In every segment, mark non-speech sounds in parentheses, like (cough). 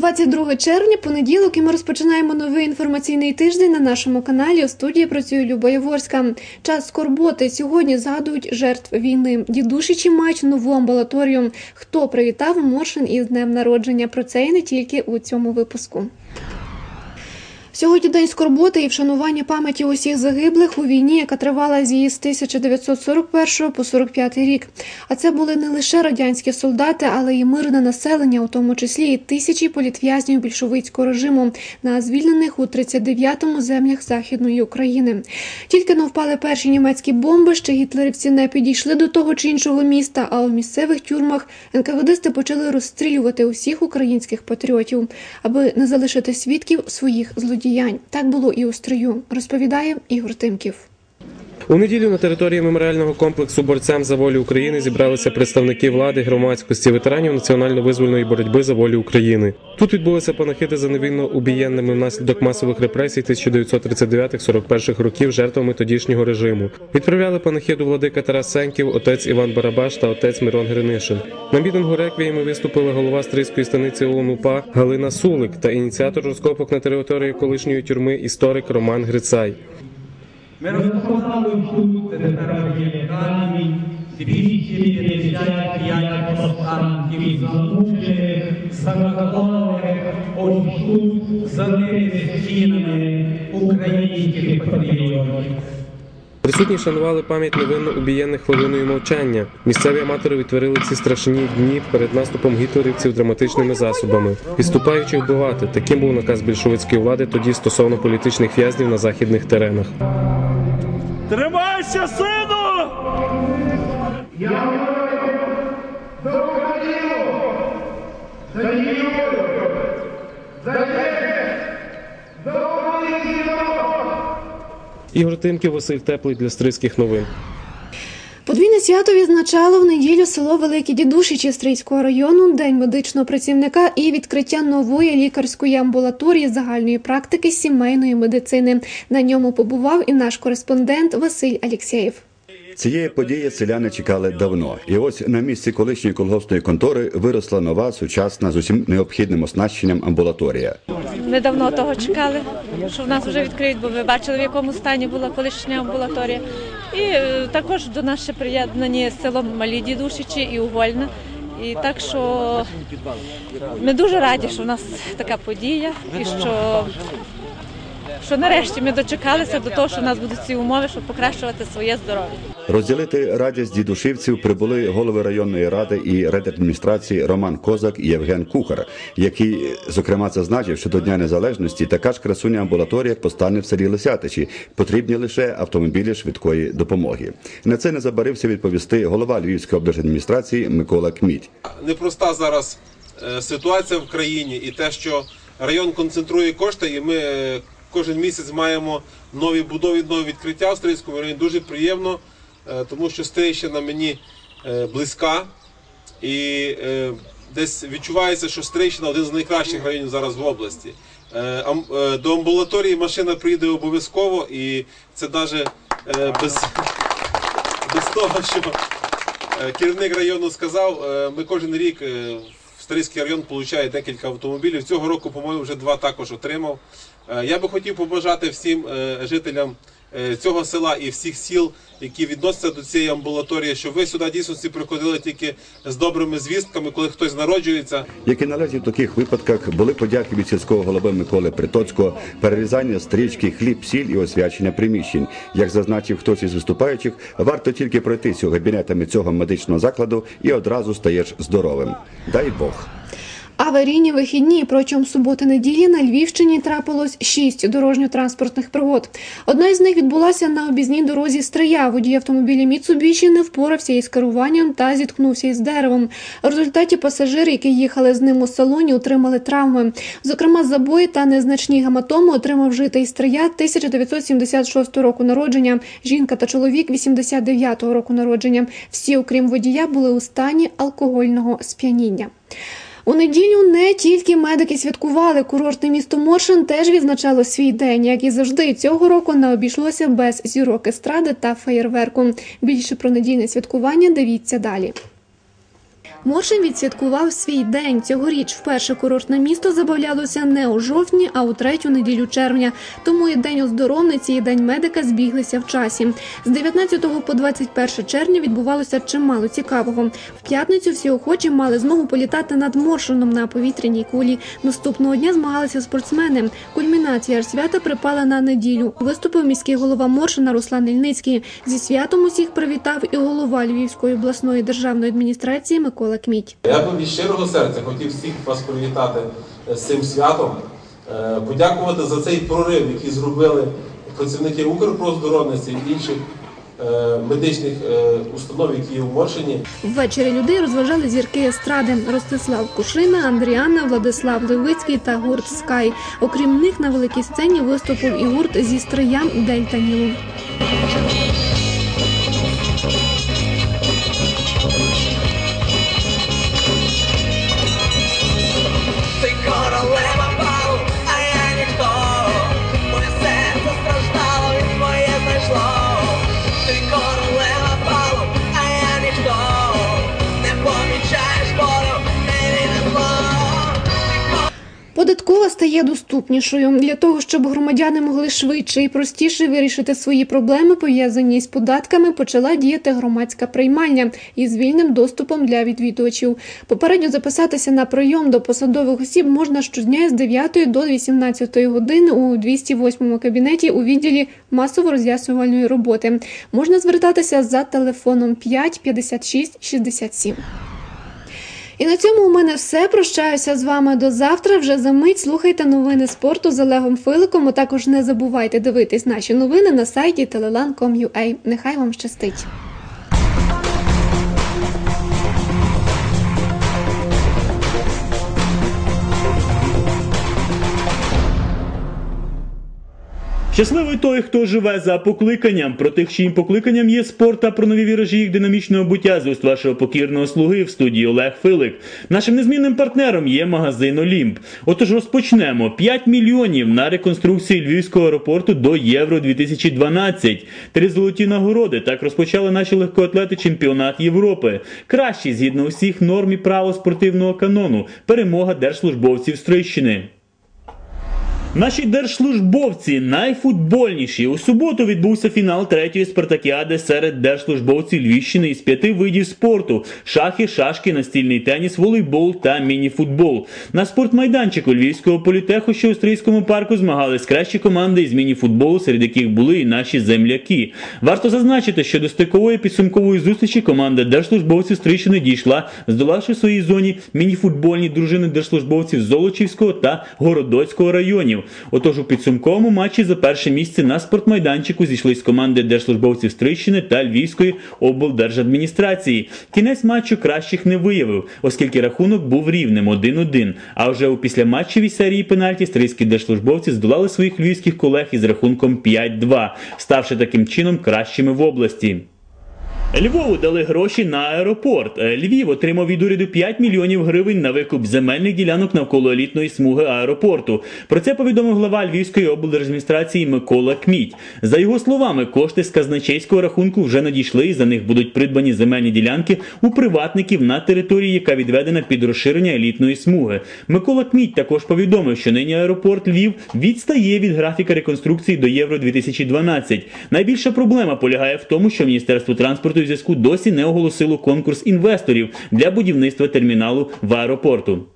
22 червня, понеділок, і ми розпочинаємо новий інформаційний тиждень на нашому каналі. У студії працює Люба Яворська. Час скорботи сьогодні згадують жертв війни. Дідушичі мають нову амбулаторію. Хто привітав Моршин із днем народження? Про це і не тільки у цьому випуску. Сьогодні день скорботи і вшанування пам'яті усіх загиблих у війні, яка тривала з її з 1941 по 45 рік. А це були не лише радянські солдати, але й мирне населення, у тому числі і тисячі політв'язнів більшовицького режиму на звільнених у 39-му землях західної України. Тільки не впали перші німецькі бомби, ще гітлерівці не підійшли до того чи іншого міста. А у місцевих тюрмах НКВДсти почали розстрілювати усіх українських патріотів, аби не залишити свідків своїх злодіянь. Так було і у строю, розповідає Ігор Тимків. У неділю на території меморіального комплексу борцям за волю України зібралися представники влади, громадськості, ветеранів національно-визвольної боротьби за волю України. Тут відбулися панахиди за невинно убієнними внаслідок масових репресій 1939-41 років жертвами тодішнього режиму. Відправляли панахиду владика Тарас Сенків, отець Іван Барабаш та отець Мирон Гринишин. На мітингу реквієми виступили голова стрийської станиці ОУН-УПА Галина Сулик та ініціатор розкопок на території колишньої тюрми історик Роман Грицай. Ми розпознали тут тепер є камінь 255 останків замучених, заколоних, ось тут за ними стінами українських патріотів. Присутні шанували пам'ять невинно убієнних хвилиною мовчання. Місцеві аматори відтворили ці страшні дні перед наступом гітлерівців драматичними засобами, відступаючи вбивати. Таким був наказ більшовицької влади тоді стосовно політичних в'язнів на західних теренах. Тримайся, сину! Ігор Тимків, Василь Теплий для стрийських новин. Подвійне свято відзначало в неділю село Великі Дідушичі Стрийського району, день медичного працівника і відкриття нової лікарської амбулаторії загальної практики сімейної медицини. На ньому побував і наш кореспондент Василь Алєксєєв. Цієї події селяни чекали давно, і ось на місці колишньої колгоспної контори виросла нова сучасна з усім необхідним оснащенням амбулаторія. Ми давно того чекали, що в нас вже відкриють, бо ми бачили, в якому стані була колишня амбулаторія. І е, також до нас ще приєднані село Малі Дідушичі і Угольна. І так що ми дуже раді, що в нас така подія, і що, що нарешті ми дочекалися до того, що в нас будуть ці умови, щоб покращувати своє здоров'я. Розділити радість дідушівців прибули голови районної ради і редадміністрації Роман Козак і Євген Кухар, який зокрема зазначив, що до Дня Незалежності така ж красуня амбулаторія постане в селі Лисятичі. Потрібні лише автомобілі швидкої допомоги. На це не забарився відповісти голова Львівської облдержадміністрації Микола Кміть. непроста зараз е, ситуація в країні і те, що район концентрує кошти, і ми е, кожен місяць маємо нові будови, нові відкриття в Стрийському районі. Дуже приємно, тому що Стрийщина мені е, близька і е, десь відчувається, що Стрийщина один з найкращих районів зараз в області. Е, е, До амбулаторії машина приїде обов'язково, і це навіть без, (laughs) без того, що Е, Керівник району сказав, е, ми кожен рік е, в Стрийський район отримує декілька автомобілів. Цього року, по-моєму, вже два також отримав. Е, Я би хотів побажати всім е, жителям е, цього села і всіх сіл, які відносяться до цієї амбулаторії, щоб ви сюди дійсно всі приходили тільки з добрими звістками, коли хтось народжується. Як і належить в таких випадках, були подяки від сільського голови Миколи Притоцького, перерізання стрічки, хліб, сіль і освячення приміщень. Як зазначив хтось із виступаючих, варто тільки пройтися кабінетами цього медичного закладу і одразу стаєш здоровим. Дай Бог. Аварійні вихідні протягом суботи-неділі на Львівщині трапилось шість дорожньо-транспортних пригод. Одна із них відбулася на обізній дорозі Стрия. Водій автомобіля Міцубіші не впорався із керуванням та зіткнувся із деревом. В результаті пасажири, які їхали з ним у салоні, отримали травми. Зокрема, забої та незначні гематоми отримав житель Стрия 1976 року народження. Жінка та чоловік 89-го року народження. Всі, окрім водія, були у стані алкогольного сп'яніння. У неділю не тільки медики святкували. Курортне місто Моршин теж відзначало свій день, як і завжди цього року не обійшлося без зірок естради та феєрверку. Більше про недільне святкування дивіться далі. Моршин відсвяткував свій день. Цьогоріч вперше курортне місто забавлялося не у жовтні, а у третю неділю червня. Тому і день оздоровниці, і день медика збіглися в часі. З 19 по 21 червня відбувалося чимало цікавого. В п'ятницю всі охочі мали змогу політати над Моршином на повітряній кулі. Наступного дня змагалися спортсмени. Кульмінація ж свята припала на неділю. Виступив міський голова Моршина Руслан Ільницький. Зі святом усіх привітав і голова Львівської обласної державної адміністрації Микола Кміть. Я би від щирого серця хотів всіх вас привітати е, з цим святом, е, подякувати за цей прорив, який зробили працівники Укрпроздоровності і інших е, медичних установ, які є в Моршині. Ввечері людей розважали зірки естради Ростислав Кушина, Андріана, Владислав Левицький та гурт Скай. Окрім них на великій сцені виступив і гурт зі строям Дельта Нілу. Стає доступнішою для того, щоб громадяни могли швидше і простіше вирішити свої проблеми, пов'язані з податками. Почала діяти громадська приймальня із вільним доступом для відвідувачів. Попередньо записатися на прийом до посадових осіб можна щодня з 9 до 18 години у 208 кабінеті у відділі масово-роз'яснювальної роботи. Можна звертатися за телефоном 5 56 67. І на цьому у мене все. Прощаюся з вами до завтра. Вже за мить слухайте новини спорту з Олегом Филиком. А також не забувайте дивитись наші новини на сайті telelan.com.ua. Нехай вам щастить. Щасливий той, хто живе за покликанням. Про тих, чиїм покликанням є спорт та про нові віражі їх динамічного буття з уст вашого покірного слуги в студії Олег Филик. Нашим незмінним партнером є магазин Олімп. Отож розпочнемо 5 мільйонів на реконструкцію львівського аеропорту до Євро 2012. Три золоті нагороди. Так розпочали наші легкоатлети чемпіонат Європи. Кращий згідно усіх норм і правил спортивного канону. Перемога держслужбовців Стрийщини. Наші держслужбовці найфутбольніші. У суботу відбувся фінал третьої спартакіади серед держслужбовців Львівщини із п'яти видів спорту: шахи, шашки, настільний теніс, волейбол та мініфутбол. На спортмайданчику Львівського політеху, що у Стрийському парку змагались кращі команди із мініфутболу, серед яких були і наші земляки. Варто зазначити, що до стикової підсумкової зустрічі команда держслужбовців Стрийщини дійшла, здолавши в своїй зоні мініфутбольні дружини держслужбовців Золочівського та Городоцького районів. Отож у підсумковому матчі за перше місце на спортмайданчику зійшлись команди держслужбовців Стрийщини та Львівської облдержадміністрації. Кінець матчу кращих не виявив, оскільки рахунок був рівним 1-1. А вже у післяматчевій серії пенальті стрийські держслужбовці здолали своїх львівських колег із рахунком 5-2, ставши таким чином кращими в області. Львову дали гроші на аеропорт. Е, Львів отримав від уряду 5 мільйонів гривень на викуп земельних ділянок навколо елітної смуги аеропорту. Про це повідомив глава Львівської облдержадміністрації Микола Кміть. За його словами, кошти з казначейського рахунку вже надійшли і за них будуть придбані земельні ділянки у приватників на території, яка відведена під розширення елітної смуги. Микола Кміть також повідомив, що нині аеропорт Львів відстає від графіка реконструкції до Євро 2012. Найбільша проблема полягає в тому, що Міністерство транспорту зв'язку досі не оголосило конкурс інвесторів для будівництва терміналу в аеропорту.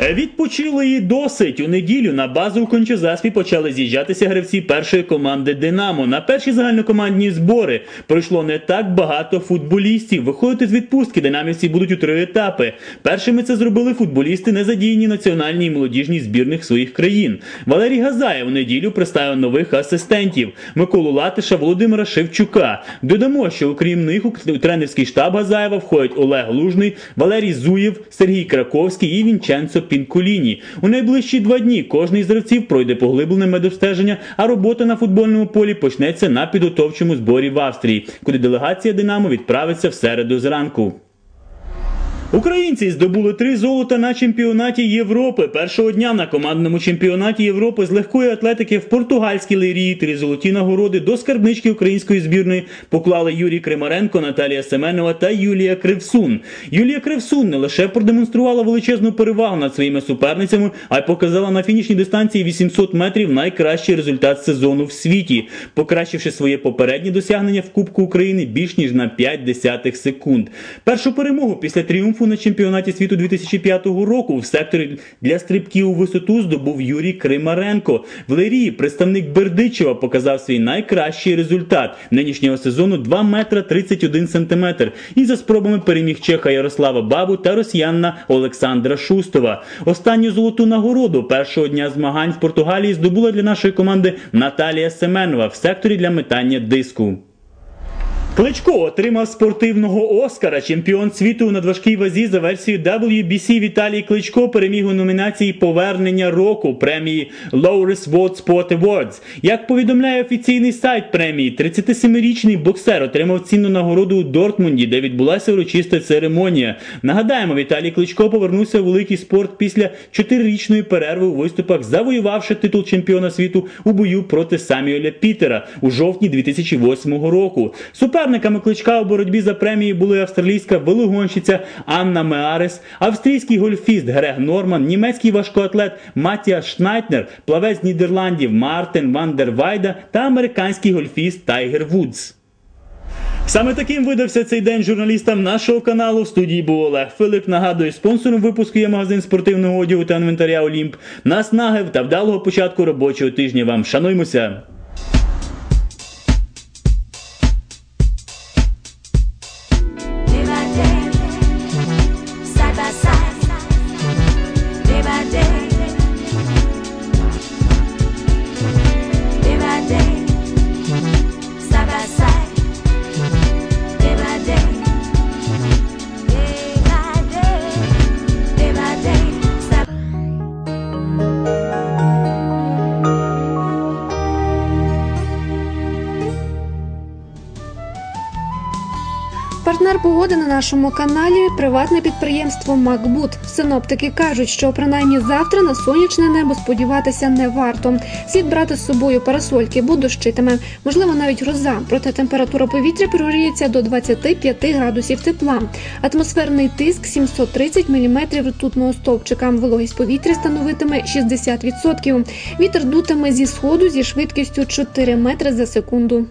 Е, Відпочили і досить. У неділю на базу у Кончезаспі почали з'їжджатися гравці першої команди Динамо. На перші загальнокомандні збори пройшло не так багато футболістів. Виходити з відпустки динамівці будуть у три етапи. Першими це зробили футболісти, не задіяні національній молодіжній збірних своїх країн. Валерій Газаєв у неділю представив нових асистентів Миколу Латиша, Володимира Шевчука. Додамо, що окрім них у тренерський штаб Газаєва входять Олег Лужний, Валерій Зуєв, Сергій Краковський і Вінченцо Пінкуліні. У найближчі два дні кожний з гравців пройде поглиблене медобстеження, а робота на футбольному полі почнеться на підготовчому зборі в Австрії, куди делегація Динамо відправиться в середу зранку. Українці здобули три золота на чемпіонаті Європи. Першого дня на командному чемпіонаті Європи з легкої атлетики в португальській лирії три золоті нагороди до скарбнички української збірної поклали Юрій Кримаренко, Наталія Семенова та Юлія Кривсун. Юлія Кривсун не лише продемонструвала величезну перевагу над своїми суперницями, а й показала на фінішній дистанції 800 метрів найкращий результат сезону в світі, покращивши своє попереднє досягнення в Кубку України більш ніж на 5 десятих секунд. Першу перемогу після тріумфу на чемпіонаті світу 2005 року в секторі для стрибків у висоту здобув Юрій Кримаренко. В Лерії представник Бердичева показав свій найкращий результат нинішнього сезону 2 метра 31 сантиметр. І за спробами переміг Чеха Ярослава Бабу та росіянна Олександра Шустова. Останню золоту нагороду першого дня змагань в Португалії здобула для нашої команди Наталія Семенова в секторі для метання диску. Кличко отримав спортивного Оскара. Чемпіон світу у надважкій вазі за версією WBC Віталій Кличко переміг у номінації Повернення року премії Lowris World Sport Awards. Як повідомляє офіційний сайт премії, 37-річний боксер отримав цінну нагороду у Дортмунді, де відбулася урочиста церемонія. Нагадаємо, Віталій Кличко повернувся у великий спорт після чотирирічної перерви у виступах, завоювавши титул чемпіона світу у бою проти Самюеля Пітера у жовтні 2008 року. Суперниками кличка у боротьбі за премії були австралійська велогонщиця Анна Меарес, австрійський гольфіст Грег Норман, німецький важкоатлет Матіас Шнайтнер, плавець Нідерландів Мартин Ван Вайда та американський гольфіст Тайгер Вудс. Саме таким видався цей день журналістам нашого каналу. В студії був Олег Филип. Нагадую, спонсором випуску є магазин спортивного одягу та інвентаря Олімп. Наснаги та вдалого початку робочого тижня вам. Шануймося! Погоди на нашому каналі приватне підприємство Макбут. Синоптики кажуть, що принаймні завтра на сонячне небо сподіватися не варто. Слід брати з собою парасольки, бо дощитиме, можливо, навіть гроза. Проте температура повітря прогріється до 25 градусів тепла. Атмосферний тиск 730 мм ртутного стовпчика. Вологість повітря становитиме 60%. Вітер дутиме зі сходу зі швидкістю 4 метри за секунду.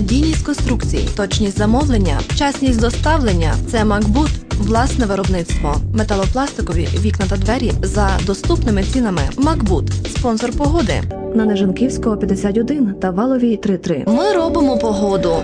Надійність конструкцій, точність замовлення, вчасність доставлення це Макбут, власне виробництво, металопластикові вікна та двері за доступними цінами. Макбут, спонсор погоди. на Нежанківського 51 та Валовій 33. Ми робимо погоду.